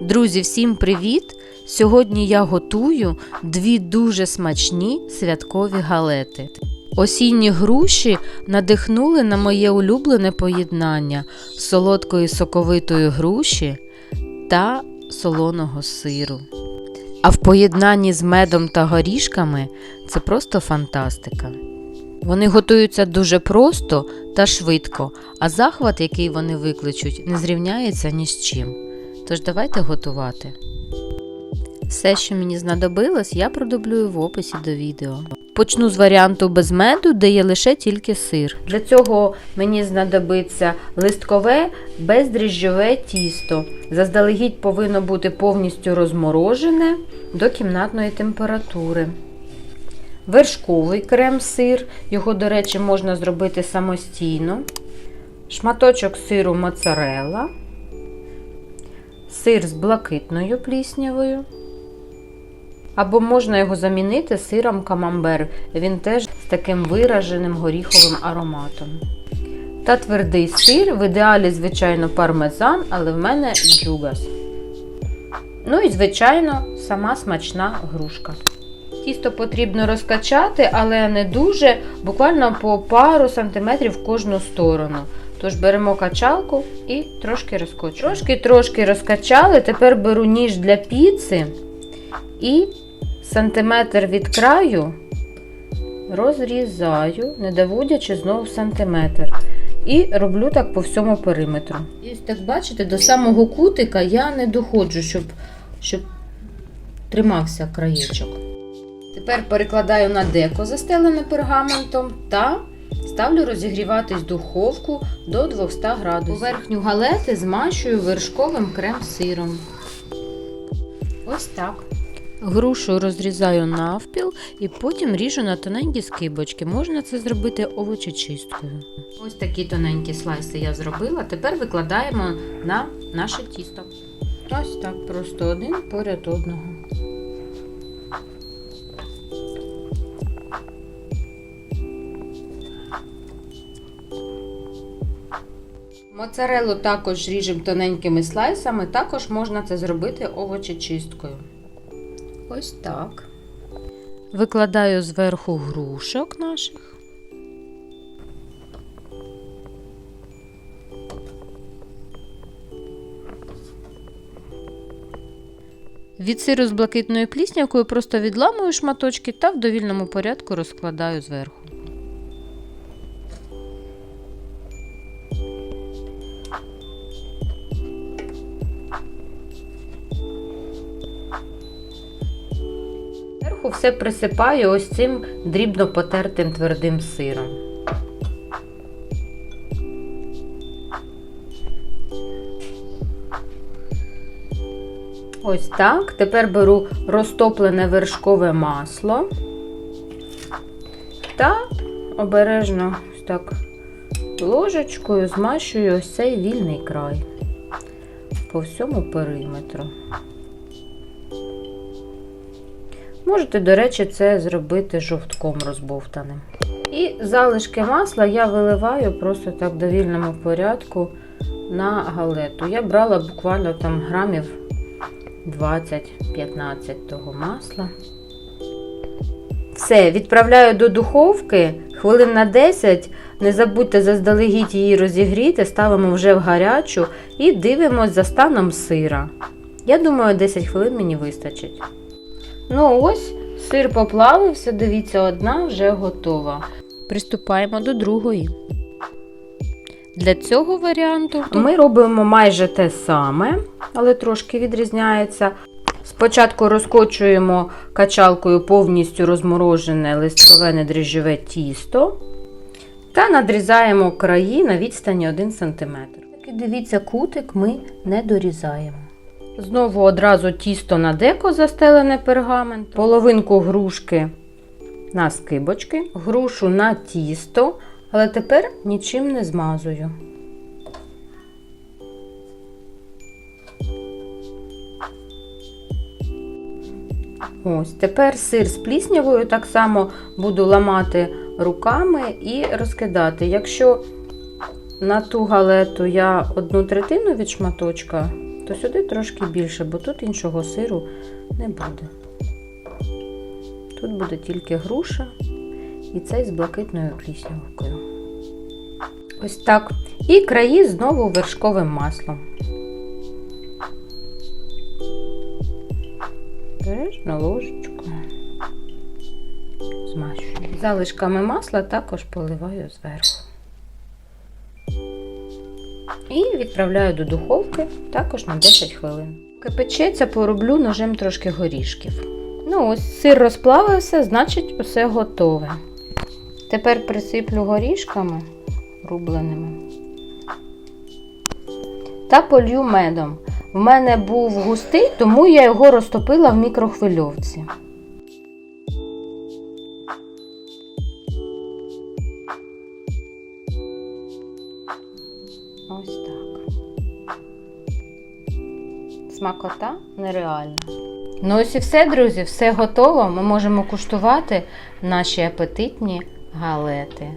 Друзі, всім привіт! Сьогодні я готую дві дуже смачні святкові галети. Осінні груші надихнули на моє улюблене поєднання солодкої соковитої груші та солоного сиру. А в поєднанні з медом та горішками це просто фантастика. Вони готуються дуже просто та швидко, а захват, який вони викличуть, не зрівняється ні з чим. Тож давайте готувати. Все, що мені знадобилось, я продублюю в описі до відео. Почну з варіанту без меду, де є лише тільки сир. Для цього мені знадобиться листкове бездріжджове тісто. Заздалегідь повинно бути повністю розморожене до кімнатної температури. Вершковий крем-сир, його, до речі, можна зробити самостійно. Шматочок сиру моцарелла, сир з блакитною пліснявою. Або можна його замінити сиром камамбер. Він теж з таким вираженим горіховим ароматом. Та твердий сир, в ідеалі, звичайно, пармезан, але в мене джугас. Ну і, звичайно, сама смачна грушка. Тісто потрібно розкачати, але не дуже, буквально по пару сантиметрів в кожну сторону. Тож беремо качалку і трошки розкочуємо. Трошки-трошки розкачали. Тепер беру ніж для піци і сантиметр від краю розрізаю, не доводячи знову сантиметр. І роблю так по всьому периметру. І ось так бачите, до самого кутика я не доходжу, щоб, щоб тримався краєчок. Тепер перекладаю на деко, застелене пергаментом, та ставлю розігріватись духовку до 200 градусів. Поверхню галети змащую вершковим крем-сиром. Ось так. Грушу розрізаю навпіл і потім ріжу на тоненькі скибочки. Можна це зробити овочечисткою. Ось такі тоненькі слайси я зробила. Тепер викладаємо на наше тісто. Ось так, просто один поряд одного. Моцарелу також ріжемо тоненькими слайсами, також можна це зробити овочечисткою. Ось так. Викладаю зверху грушок наших. Від сиру з блакитною пліснявкою просто відламую шматочки та в довільному порядку розкладаю зверху. Зверху все присипаю ось цим дрібно потертим твердим сиром. Ось так. Тепер беру розтоплене вершкове масло та обережно ось так ложечкою змащую ось цей вільний край по всьому периметру. Можете, до речі, це зробити жовтком розбовтаним. І залишки масла я виливаю просто так в довільному порядку на галету. Я брала буквально там грамів 20-15 того масла. Все, відправляю до духовки хвилин на 10. Не забудьте заздалегідь її розігріти, ставимо вже в гарячу і дивимось за станом сира. Я думаю, 10 хвилин мені вистачить. Ну ось, сир поплавився, дивіться, одна вже готова. Приступаємо до другої. Для цього варіанту ми робимо майже те саме, але трошки відрізняється. Спочатку розкочуємо качалкою повністю розморожене листкове недріжджове тісто та надрізаємо краї на відстані 1 см. І дивіться, кутик ми не дорізаємо. Знову одразу тісто на деко застелене пергамент, половинку грушки на скибочки, грушу на тісто, але тепер нічим не змазую. Ось, тепер сир з пліснявою так само буду ламати руками і розкидати. Якщо на ту галету я одну третину від шматочка то сюди трошки більше, бо тут іншого сиру не буде. Тут буде тільки груша і цей з блакитною пліснявкою. Ось так. І краї знову вершковим маслом. Береш на ложечку. Змащую. Залишками масла також поливаю зверху. І відправляю до духовки також на 10 хвилин. Кипячеться пороблю ножем трошки горішків. Ну ось сир розплавився, значить усе готове. Тепер присиплю горішками рубленими та полью медом. В мене був густий, тому я його розтопила в мікрохвильовці. Смакота нереальна. Ну ось і все, друзі, все готово. Ми можемо куштувати наші апетитні галети.